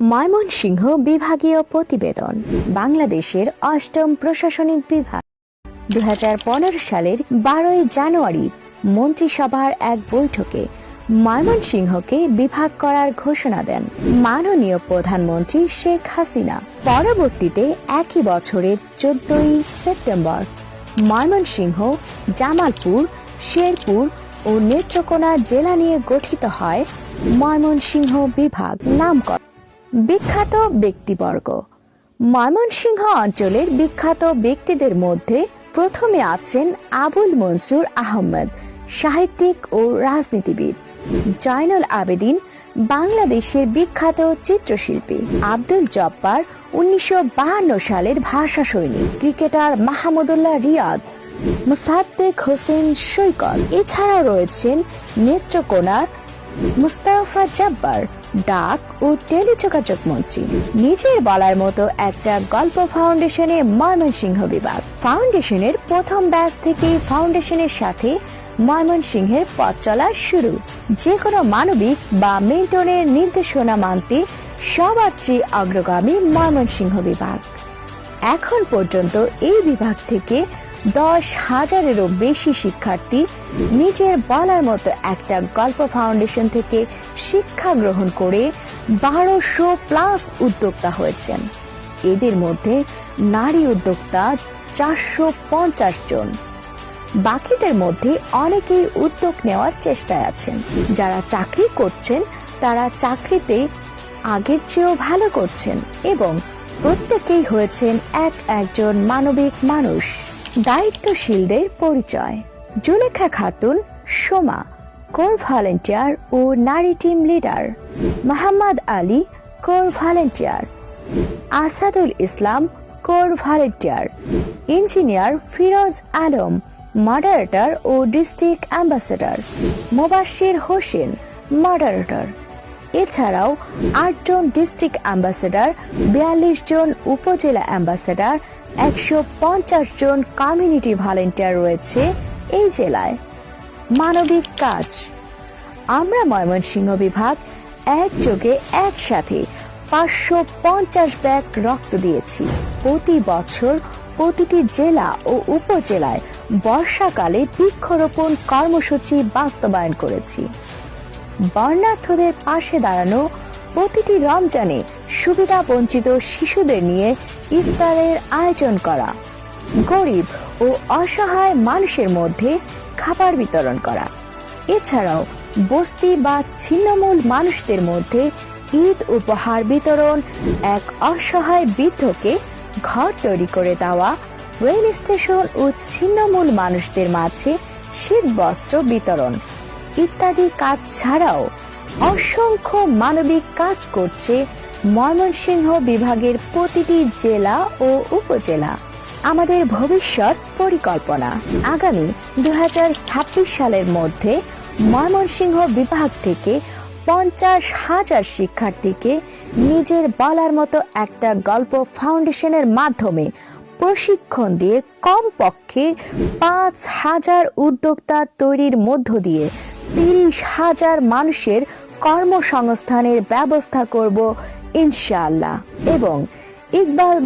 ময়মনসিংহ বিভাগীয় প্রতিবেদন, বাংলাদেশের অষ্টম প্রশাসনিক বিভাগ। দু হাজার পনেরো সালের বারোই জানুয়ারি মন্ত্রিসভার এক বৈঠকে ময়মনসিংহকে বিভাগ করার ঘোষণা দেন মাননীয় প্রধানমন্ত্রী শেখ হাসিনা। পরবর্তীতে একই বছরের চোদ্দই সেপ্টেম্বর ময়মনসিংহ, জামালপুর, শেরপুর ও নেত্রকোনা জেলা নিয়ে গঠিত হয় ময়মনসিংহ বিভাগ নামকরণ। বিখ্যাত ব্যক্তিবর্গ। ময়মনসিংহ অঞ্চলের বিখ্যাত ব্যক্তিদের মধ্যে প্রথমে আছেন আবুল মনসুর আহমেদ, সাহিত্যিক ও রাজনীতিবিদ। জয়নুল আবেদিন বাংলাদেশের বিখ্যাত চিত্রশিল্পী। আব্দুল জব্বার উনিশশো সালের ভাষা সৈনিক, ক্রিকেটার মাহমুদুল্লাহ রিয়াদ, মুসাদ্দেক হোসেন সৈকত। এছাড়াও রয়েছেন নেত্রকোনার মুস্তাফা জব্বার ডাক ও টেলিযোগাযোগ মন্ত্রী। নিজের বলার মতো একটা গল্প ফাউন্ডেশনে ময়মনসিংহ বিভাগ। ফাউন্ডেশনের প্রথম ব্যাচ থেকেই ফাউন্ডেশনের সাথে ময়মনসিংহের পথ চলা শুরু। যে কোনো মানবিক বা মিল্টনের নির্দেশনা মানতে সবার চেয়ে অগ্রগামী ময়মনসিংহ বিভাগ। এখন পর্যন্ত এই বিভাগ থেকে দশ হাজারেরও বেশি শিক্ষার্থী নিজের বলার মতো একটা গল্প ফাউন্ডেশন থেকে শিক্ষা গ্রহণ করে বারোশো প্লাস উদ্যোক্তা হয়েছেন। এদের মধ্যে নারী উদ্যোক্তা চারশো পঞ্চাশ জন। বাকিদের মধ্যে অনেকেই উদ্যোগ নেওয়ার চেষ্টায় আছেন। যারা চাকরি করছেন, তারা চাকরিতে আগের চেয়েও ভালো করছেন এবং প্রত্যেকেই হয়েছেন এক একজন মানবিক মানুষ। দায়িত্বশীলদের পরিচয়। জুলেখা খাতুন, সোমা, কোর ভলেন্টিয়ার ও নারী team leader. Mohammad Ali, core volunteer. Asadul Islam, core volunteer. Engineer Firoz Alam, moderator ও district ambassador. Mobashir Hossain, moderator. এছাড়াও আটজন ডিস্ট্রিক্ট অ্যাম্বাসেডার, বিয়াল্লিশ জন উপজেলা অ্যাম্বাসেডার, একশো পঞ্চাশ জন কমিউনিটি ভলেন্টিয়ার রয়েছে এই জেলায়। মানবিক কাজ। আমরা ময়মনসিংহ বিভাগ একযোগে একসাথে পাঁচশো পঞ্চাশ ব্যাগ রক্ত দিয়েছি। প্রতি বছর প্রতিটি জেলা ও উপজেলায় বর্ষাকালে বৃক্ষরোপণ কর্মসূচি বাস্তবায়ন করেছি। বর্ণার্থদের পাশে দাঁড়ানো প্রতিটি রমজানে সুবিধা বঞ্চিত শিশুদের নিয়ে ইফতারের আয়োজন করা, গরিব ও অসহায় মানুষের মধ্যে খাবার বিতরণ করা। এছাড়াও বস্তি বা ছিন্নমূল মানুষদের মধ্যে ঈদ উপহার বিতরণ এক অসহায় বৃদ্ধকে ঘর তৈরি করে দেওয়া, রেল স্টেশন ও ছিন্নমূল মানুষদের মাঝে শীত বস্ত্র বিতরণ। ইত্যাদি কাজ ছাড়াও অসংখ্য মানবিক কাজ করছে ময়মনসিংহ বিভাগের প্রতিটি জেলা ও উপজেলা। আমাদের ভবিষ্যৎ পরিকল্পনা। আগামী দু সালের মধ্যে ময়মনসিংহ বিভাগ থেকে পঞ্চাশ হাজার শিক্ষার্থীকে নিজের বলার মতো একটা গল্প ফাউন্ডেশনের মাধ্যমে প্রশিক্ষণ দিয়ে কমপক্ষে পাঁচ হাজার উদ্যোক্তা তৈরির মধ্য দিয়ে তিরিশ হাজার মানুষের কর্মসংস্থানের ব্যবস্থা করব ইনশাআল্লাহ। এবং ইকবাল